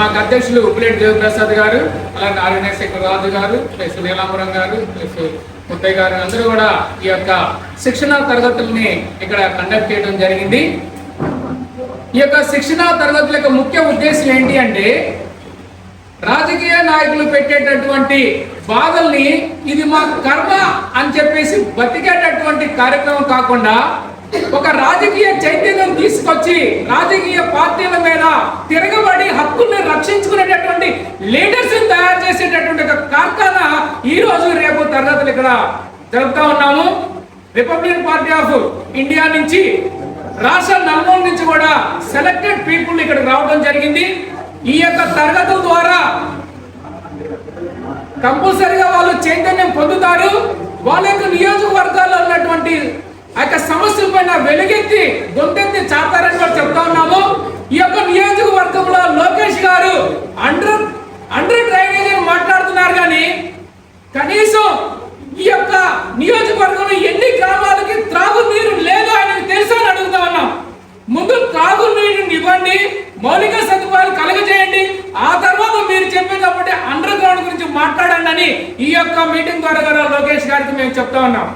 మాకు అధ్యక్షులు ఉప్పులేటి దేవప్రసాద్ గారు అలాగే నారాయణశేఖర్ రాజు గారు ప్లస్ నీలాంబరం గారు ప్లస్ ముత్తయ్య గారు అందరూ కూడా ఈ యొక్క శిక్షణ తరగతుల్ని ఇక్కడ కండక్ట్ చేయడం జరిగింది. ఈ యొక్క శిక్షణ తరగతుల యొక్క ముఖ్య ఉద్దేశం ఏంటి అంటే రాజకీయ నాయకులు పెట్టేటటువంటి బాధల్ని ఇది మా కర్మ అని చెప్పేసి బతికేటటువంటి కార్యక్రమం కాకుండా ఒక రాజకీయ చైతన్యం తీసుకొచ్చి రాజకీయ పార్టీల మీద తిరగబడి రక్షించుకునేటటువంటి లీడర్స్ తయారు చేసేటటువంటి ఒక కార్ఖానా ఈ రోజు రేపు తరగతులు ఇక్కడ జరుపుతా ఉన్నాము. రిపబ్లిక్ పార్టీ ఆఫ్ ఇండియా నుంచి రాష్ట్ర నలుమూల నుంచి కూడా సెలెక్టెడ్ పీపుల్ ఇక్కడ రావడం జరిగింది. ఈ యొక్క తరగతుల ద్వారా కంపల్సరిగా వాళ్ళు చైతన్యం పొందుతారు. వాళ్ళ యొక్క నియోజకవర్గాల్లో ఉన్నటువంటి ఆ యొక్క సమస్యల పైన వెలుగెత్తి గొంతెత్తి చాతారని కూడా చెప్తారు ఉన్నాము ఈ యొక్క నియోజకవర్గంలో లోకేష్ గారు అండర్ అండర్ డ్రైనేజ్ అని మాట్లాడుతున్నారు కానీ కనీసం ఈ యొక్క నియోజకవర్గంలో ఎన్ని గ్రామాలకి త్రాగునీరు లేదా ఆయనకు తెలుసా అని అడుగుతా ఉన్నాం. ముందు త్రాగునీరుని ఇవ్వండి మౌలిక సదుపాయాలు కలగజేయండి ఆ తర్వాత మీరు చెప్పేటప్పుడు అండర్ గ్రౌండ్ గురించి మాట్లాడండి అని ఈ యొక్క మీటింగ్ ద్వారా లోకేష్ గారికి మేము చెప్తా ఉన్నాం.